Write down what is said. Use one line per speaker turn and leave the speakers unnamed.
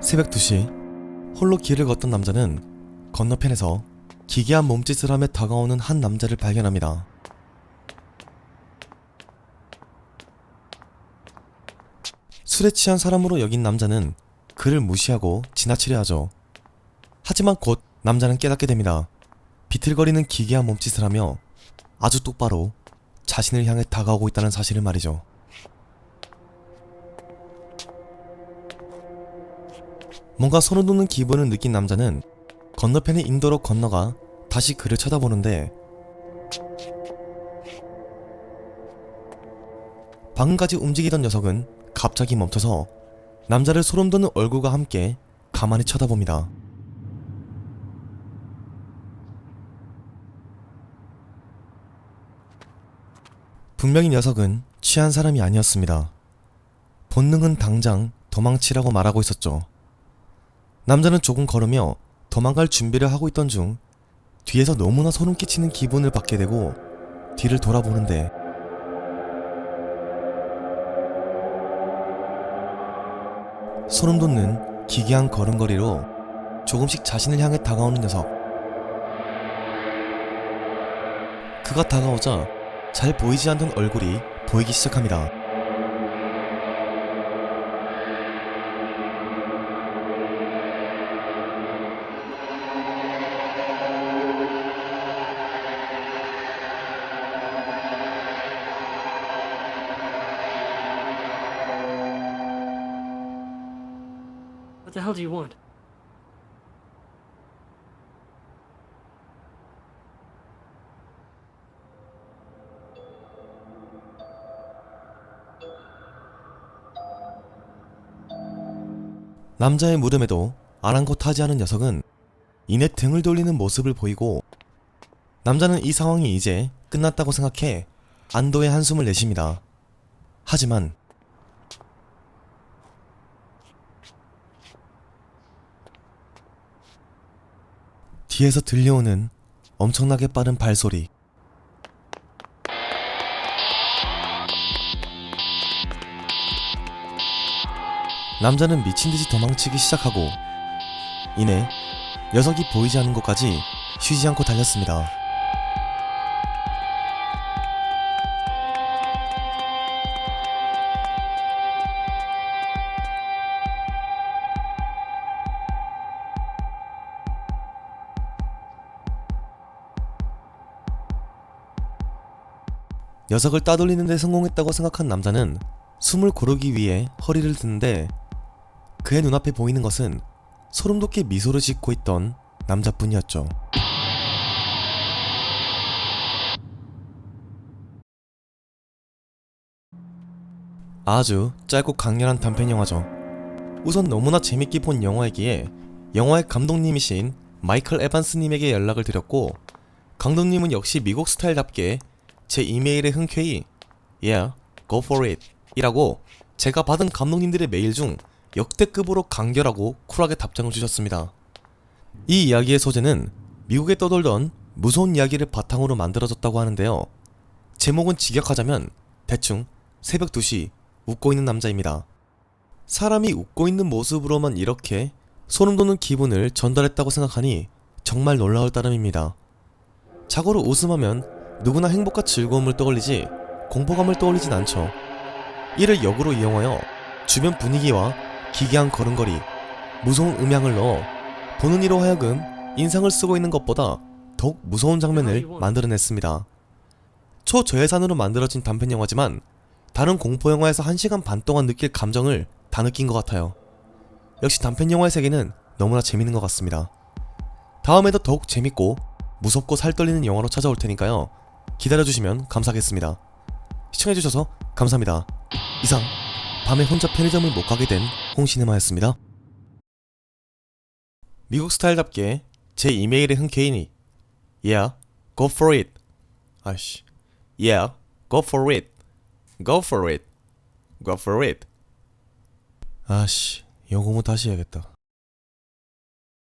새벽 2시 홀로 길을 걷던 남자는 건너편에서 기괴한 몸짓을 하며 다가오는 한 남자를 발견합니다. 술에 취한 사람으로 여긴 남자는 그를 무시하고 지나치려 하죠. 하지만 곧 남자는 깨닫게 됩니다. 비틀거리는 기괴한 몸짓을 하며 아주 똑바로 자신을 향해 다가오고 있다는 사실을 말이죠. 뭔가 소름 돋는 기분을 느낀 남자는 건너편의 인도로 건너가 다시 그를 쳐다보는데 방금까지 움직이던 녀석은 갑자기 멈춰서 남자를 소름 돋는 얼굴과 함께 가만히 쳐다봅니다. 분명히 녀석은 취한 사람이 아니었습니다. 본능은 당장 도망치라고 말하고 있었죠. 남자는 조금 걸으며 도망갈 준비를 하고 있던 중 뒤에서 너무나 소름 끼치는 기분을 받게 되고 뒤를 돌아보는데 소름 돋는 기괴한 걸음걸이로 조금씩 자신을 향해 다가오는 녀석. 그가 다가오자 잘 보이지 않던 얼굴이 보이기 시작합니다.
What the hell do you want?
남자의 물음에도 아랑곳하지 않은 녀석은 이내 등을 돌리는 모습을 보이고 남자는 이 상황이 이제 끝났다고 생각해 안도의 한숨을 내쉽니다. 하지만 뒤에서 들려오는 엄청나게 빠른 발소리 남자는 미친 듯이 도망치기 시작하고 이내 녀석이 보이지 않는 곳까지 쉬지 않고 달렸습니다. 녀석을 따돌리는데 성공했다고 생각한 남자는 숨을 고르기 위해 허리를 드는데 그의 눈앞에 보이는 것은 소름 돋게 미소를 짓고 있던 남자뿐이었죠. 아주 짧고 강렬한 단편 영화죠. 우선 너무나 재밌게 본 영화이기에 영화의 감독님이신 마이클 에반스님에게 연락을 드렸고 감독님은 역시 미국 스타일답게 제 이메일에 흔쾌히 Yeah, go for it 이라고 제가 받은 감독님들의 메일 중 역대급으로 간결하고 쿨하게 답장을 주셨습니다. 이 이야기의 소재는 미국에 떠돌던 무서운 이야기를 바탕으로 만들어졌다고 하는데요. 제목은 직역하자면 대충 새벽 2시 웃고 있는 남자입니다. 사람이 웃고 있는 모습으로만 이렇게 소름 돋는 기분을 전달했다고 생각하니 정말 놀라울 따름입니다. 자고로 웃음하면 누구나 행복과 즐거움을 떠올리지 공포감을 떠올리진 않죠. 이를 역으로 이용하여 주변 분위기와 기괴한 걸음걸이, 무서운 음향을 넣어 보는 이로 하여금 인상을 쓰고 있는 것보다 더욱 무서운 장면을 만들어냈습니다. 초저예산으로 만들어진 단편 영화지만 다른 공포 영화에서 1시간 반 동안 느낄 감정을 다 느낀 것 같아요. 역시 단편 영화의 세계는 너무나 재밌는 것 같습니다. 다음에도 더욱 재밌고 무섭고 살 떨리는 영화로 찾아올 테니까요. 기다려주시면 감사하겠습니다. 시청해주셔서 감사합니다. 이상 밤에 혼자 편의점을 못 가게 된 홍시네마였습니다. 미국 스타일답게 제 이메일에 흔쾌히니 Yeah, go for it. 아씨, Yeah, go for it. Go for it. Go for it. 아씨, 영어 공부 다시 해야겠다.